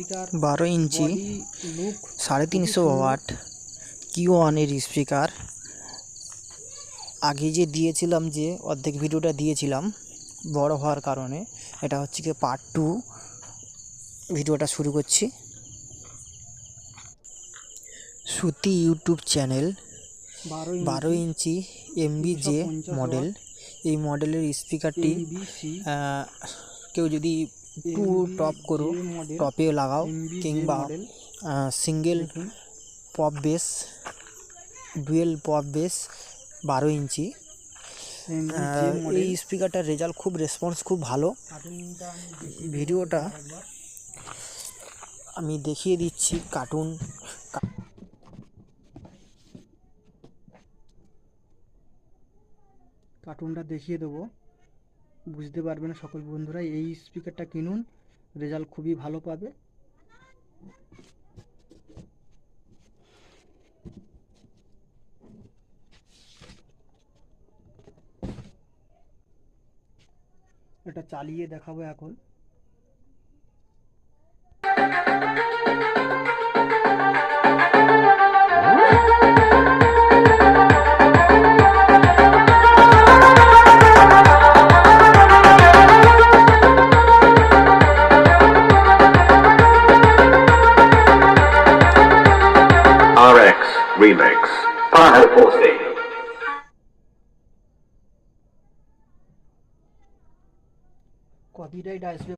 Speaker বারো ইঞ্চি সাড়ে তিনশো ওয়াট কিউ ওয়ানের স্পিকার। আগে যে দিয়েছিলাম যে অর্ধেক ভিডিওটা দিয়েছিলাম বড় হওয়ার কারণে এটা হচ্ছে কি পার্ট টু ভিডিওটা শুরু করছি। সুতি ইউটিউব চ্যানেল বারো ইঞ্চি এমবি যে 250 মডেল এই মডেলের স্পিকারটি কেউ যদি টু টপ করো টপে লাগাও কিংবা single pop base dual pop base বারো ইঞ্চি। এই স্পিকারটার রেজাল্ট খুব রেসপন্স খুব ভালো। ভিডিওটা আমি দেখিয়ে দিচ্ছি কার্টুন। কার্টুনটা দেখিয়ে দেবো। বুঝতে পারবে না সকল বন্ধুরা, এই স্পিকারটা কিনুন রেজাল্ট খুবই ভালো পাবে। এটা চালিয়ে দেখাবো এখন। Remix, remix. Powerful